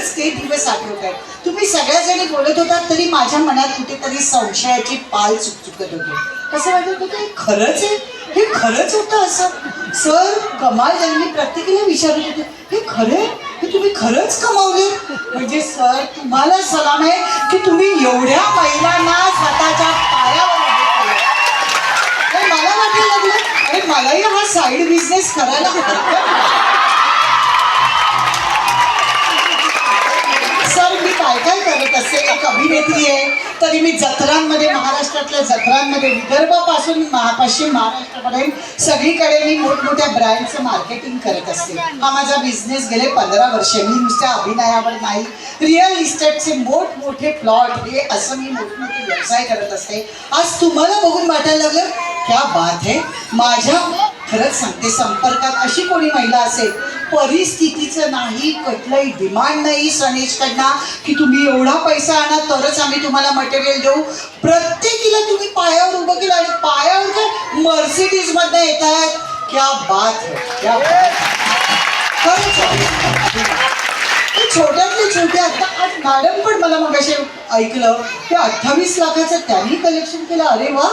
खरंच ते दिवस आठवत आहेत तुम्ही सगळ्या जणी बोलत होतात तरी माझ्या मनात कुठेतरी संशयाची पाल चुकचुकत होती. असं वाटत होतं हे खरंच आहे? हे खरंच होतं असं? सर कमाल झाली. प्रत्येकीने प्रत्येकीला विचारत होते हे खरे हे तुम्ही खरंच कमावले? म्हणजे सर तुम्हाला सलाम आहे की तुम्ही एवढ्या महिलांना स्वतःच्या पायावर मला वाटायला लागलं अरे मलाही हा साईड बिझनेस करायला सर मी काय काय करत असते एक अभिनेत्री आहे. तरी मी जत्रांमध्ये महाराष्ट्रातल्या जत्रांमध्ये विदर्भापासून महा पश्चिम महाराष्ट्रापर्यंत सगळीकडे मी मोठमोठ्या ब्रँडचं मार्केटिंग करत असते. हा माझा बिझनेस गेले पंधरा वर्ष. मी नुसत्या अभिनयावर नाही. रिअल इस्टेटचे मोठमोठे प्लॉट हे असं मी मोठमोठे व्यवसाय करत असते. आज तुम्हाला बघून वाटायला लागलं क्या बात आहे माझ्या खरंच सांगते संपर्कात अशी कोणी महिला असेल परिस्थितीचं नाही कुठलंही डिमांड नाही सनेशकडनं की तुम्ही एवढा पैसा आणा तरच आम्ही तुम्हाला मटेरियल देऊ. प्रत्येकीला तुम्ही पायावर उभं केलं आणि पायावर काय? मर्सिडीजमध्ये येत आहेत क्या बात है. क्या आहे. छोट्यातले छोटे आता आज मॅडम पण मला मग ऐकलं की अठ्ठावीस लाखाचं त्यांनी कलेक्शन केलं. अरे वा.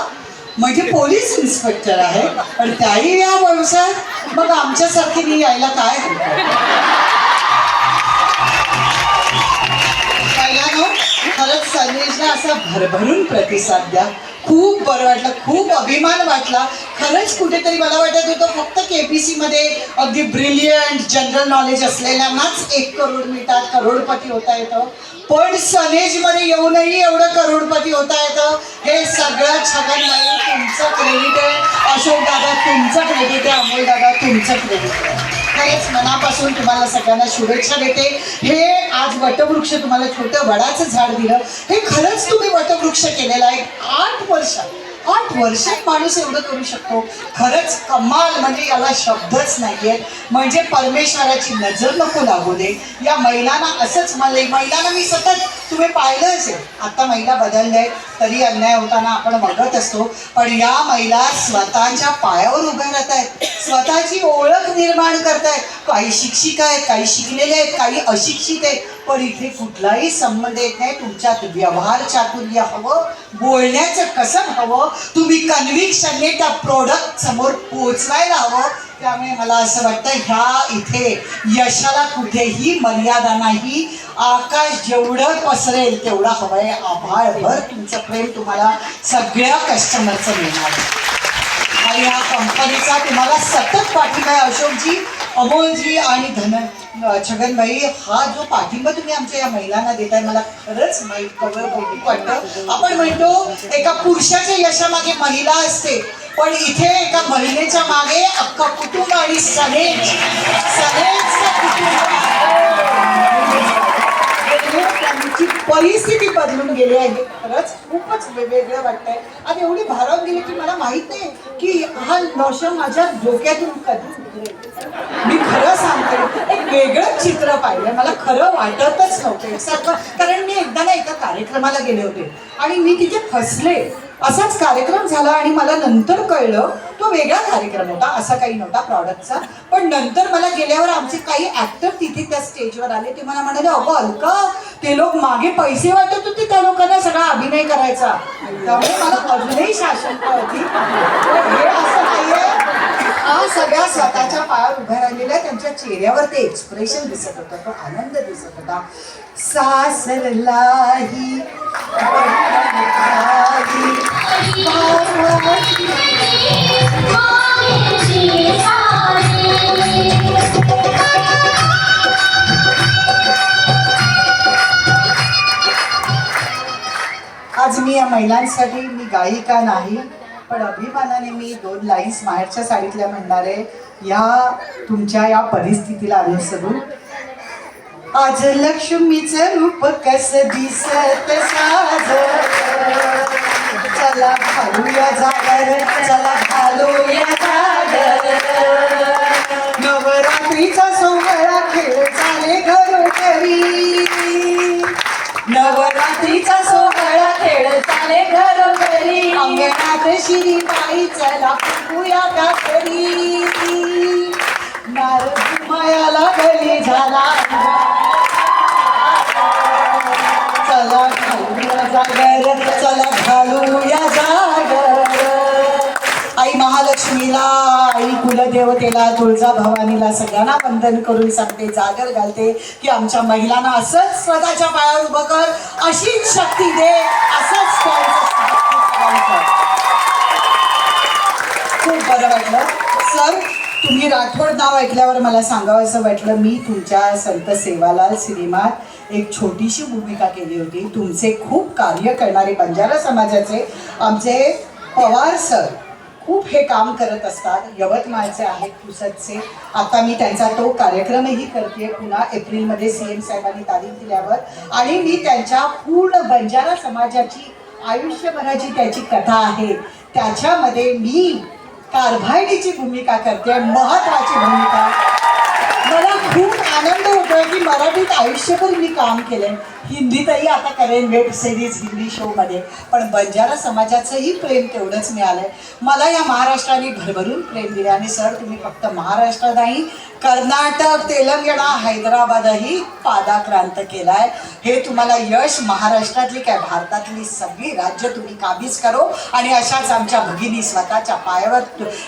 म्हणजे पोलीस इन्स्पेक्टर आहे. पण त्याही या व्यवसायात मग आमच्यासारखी यायला काय? खरंच संदेशला असा भरभरून प्रतिसाद द्या. खूप बरं वाटलं खूप अभिमान वाटला. खरंच कुठेतरी मला वाटत होतं फक्त के मध्ये अगदी ब्रिलियंट जनरल नॉलेज असलेल्यांनाच एक करोड मिळतात करोडपती होता येतं. पण सनेजमध्ये येऊनही एवढं करोडपती होता येतं. हे सगळं छगन नाही तुमचं क्रेडिट आहे. अशोक दादा तुमचं क्रेडिट आहे. अमोल दादा तुमचं क्रेडिट आहे. खरंच मनापासून तुम्हाला सगळ्यांना शुभेच्छा देते. हे आज वटवृक्ष तुम्हाला छोटं वडाचं झाड दिलं. हे खरंच तुम्ही वटवृक्ष केलेलं आहे. आठ वर्षात आठ वर्षात माणूस एवढं करू शकतो. खरंच कमाल म्हणजे याला शब्दच नाहीये. म्हणजे परमेश्वराची नजर नको लागू दे. या महिलांना असंच मला महिलांना मी सतत तुम्ही पाहिलं असेल आता महिला बदलल्या आहेत तरी अन्याय होताना आपण बघत असतो. पण या महिला स्वतःच्या पायावर उभ्या राहत आहेत स्वतःची ओळख निर्माण करत आहेत काही शिक्षिका आहेत काही शिकलेले आहेत काही अशिक्षित आहेत. पण इथे कुठलाही संबंध येत नाही. तुमच्यात व्यवहार चातुर्य हवं बोलण्याचं कसं हवं तुम्ही कन्व्हिक्शनने त्या प्रोडक्ट समोर पोचवायला हवं. त्यामुळे मला असं वाटतं ह्या इथे यशाला कुठेही मर्यादा नाही. आकाश जेवढं पसरेल तेवढं हवंय आभाळभर तुमचं प्रेम तुम्हाला सगळ्या कस्टमरचं मिळणार. आणि या कंपनीचा तुम्हाला सतत पाठिंबा आहे अशोकजी अमोलजी आणि धन छगनबाई हा जो पाठिंबा तुम्ही आमच्या या महिलांना देताय मला खरंच माहीत कवर कौतुक वाटतं. आपण म्हणतो एका पुरुषाच्या यशामागे महिला असते पण इथे एका महिलेच्या मागे अख्खा कुटुंब आणि सनेज सनेज कुटुंब त्यांची परिस्थिती बदलून गेली आहे. खरंच खूपच वेगवेगळं वाटतंय. आणि एवढी भारावून गेली की मला माहीत नाही की हा नश माझ्या डोक्यातून कधी मी खरं सांगते एक वेगळंच चित्र पाहिलं मला खरं वाटतच नव्हतं सारखं कारण मी एकदा ना एका कार्यक्रमाला गेले होते. आणि मी तिथे फसले. असाच कार्यक्रम झाला आणि मला नंतर कळलं तो वेगळा कार्यक्रम होता असा काही नव्हता प्रॉडक्टचा पण नंतर मला गेल्यावर आमचे काही ऍक्टर तिथे त्या स्टेजवर आले. ते मला म्हणाले अगं अलका ते लोक मागे पैसे वाटत होते त्या लोकांना सगळा अभिनय करायचा. त्यामुळे मला अजूनही शासनता होती हे असं नाहीये. हा सगळ्या स्वतःच्या पायावर उभ्या राहिलेल्या त्यांच्या चेहऱ्यावर ते एक्सप्रेशन दिसत होतं. तो आनंद दिसत होता. सासरलाही आज मी या महिलांसाठी मी गायिका नाही पण अभिमानाने मी दोन लाईन्स माहेरच्या साडीतल्या म्हणणार आहे. या तुमच्या या परिस्थितीला अनुसरून आज लक्ष्मीचं रूप कस दिसत साज चला घालूया जागर चला घालूया शिरी बाई चला फुकूया का तरी मायाला गली झाला. चला घालूया जागर चला घालूया जागर. आई महालक्ष्मीला आई कुलदेवतेला तुळजा भवानीला सगळ्यांना वंदन करून सांगते जागर घालते की आमच्या महिलांना असंच स्वतःच्या पायावर उभं कर अशीच शक्ती दे असंच सर तुम्ही राठोड नाव ऐकल्यावर मला सांगावं असं वाटलं मी तुमच्या संत सेवालाल सिनेमात एक छोटीशी भूमिका केली होती. तुमचे खूप कार्य करणारे बंजारा समाजाचे आमचे पवार सर खूप हे काम करत असतात. यवतमाळचे आहेत पुसदचे. आता मी त्यांचा तो कार्यक्रमही करते पुन्हा एप्रिलमध्ये सी एम साहेबांनी तारीख दिल्यावर. आणि मी त्यांच्या पूर्ण बंजारा समाजाची आयुष्यभराची त्याची कथा आहे. त्याच्यामध्ये मी कारभाईडीची भूमिका करते महत्वाची भूमिका. मला खूप आनंद होतोय की मराठीत आयुष्यभर मी काम केलंय. हिंदीतही आता करेन वेब सिरीज हिंदी शोमध्ये. पण बंजारा समाजाचंही प्रेम तेवढंच मिळालंय. मला या महाराष्ट्राने भरभरून प्रेम दिले आणि सर तुम्ही फक्त महाराष्ट्र नाही कर्नाटक तेलंगणा हैदराबादही पादाक्रांत केलाय. हे तुम्हाला यश महाराष्ट्रातली काय भारतातली सगळी राज्य तुम्ही काबीज करो आणि अशाच आमच्या भगिनी स्वतःच्या पायावर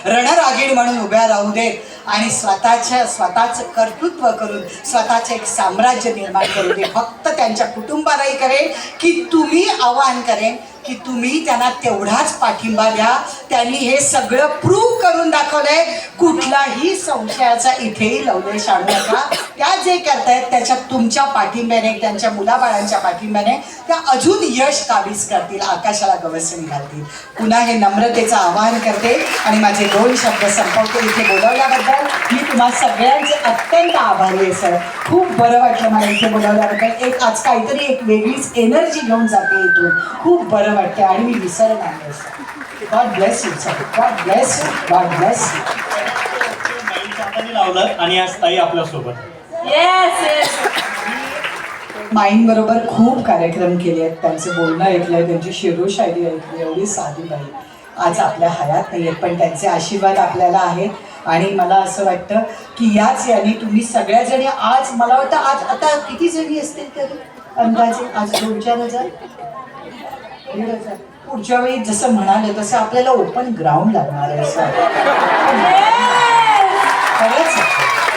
रणरागीण म्हणून उभ्या राहू देत आणि स्वतःच्या स्वतःचं कर्तृत्व करून स्वतःचं एक साम्राज्य निर्माण करू दे फक्त त्यांच्या कुटुंबालाही करेन की तुम्ही आवाहन करेन की तुम्ही त्यांना तेवढाच पाठिंबा द्या. त्यांनी हे सगळं प्रूव्ह करून दाखवलंय. कुठलाही संशयाचा इथेही लवलेश आणू नका. त्या जे करतायत त्याच्यात तुमच्या पाठिंब्याने त्यांच्या मुलाबाळांच्या पाठिंब्याने त्या अजून यश काबीज करतील आकाशाला गवसणी घालतील. पुन्हा हे नम्रतेचं आवाहन करते आणि माझे दोन शब्द संपवते इथे बोलवल्याबद्दल. मी तुम्हा सगळ्यांचे अत्यंत आभारी आहे सर. खूप बरं वाटलं मला इथे बोलवल्याबद्दल. एक आज काहीतरी एक वेगळीच एनर्जी घेऊन जाते इथून. खूप बरं वाटतं आणि मी विसरणार नाही sir. God bless you sir God bless you God bless you माईंच्या हाताने लावलं आणि आज ताई आपल्यासोबत. येस येस माईन बरोबर खूप कार्यक्रम केले आहेत. त्यांचं बोलणं ऐकलंय त्यांची शिरो शायरी ऐकली एवढी साधी बाई. आज आपल्या हयात नाही आहेत पण त्यांचे आशीर्वाद आपल्याला आहेत. आणि मला असं वाटतं की याच याने तुम्ही सगळ्या जणी आज मला वाटतं आज आता किती जणी असतील तरी? अंदाजे आज दोन चार हजार? दीड हजार. पुढच्या वेळी जसं म्हणाले तसं आपल्याला ओपन ग्राउंड लागणार आहे असं खरंच.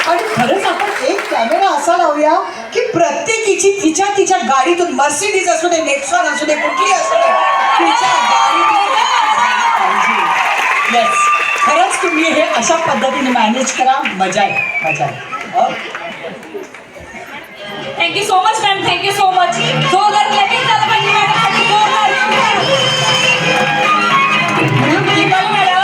आणि खरंच आपण एक कॅमेरा असा लावूया की प्रत्येकीची तिच्या तिच्या गाडीतून मर्सिडीज असू दे नेक्सॉन असू दे कुठली असू दे तिच्या गाडीतून येस खरंच तुम्ही हे अशा पद्धतीने मॅनेज करा. मजा आहे मजा आहे. Thank you so much ma'am thank you so Thank you.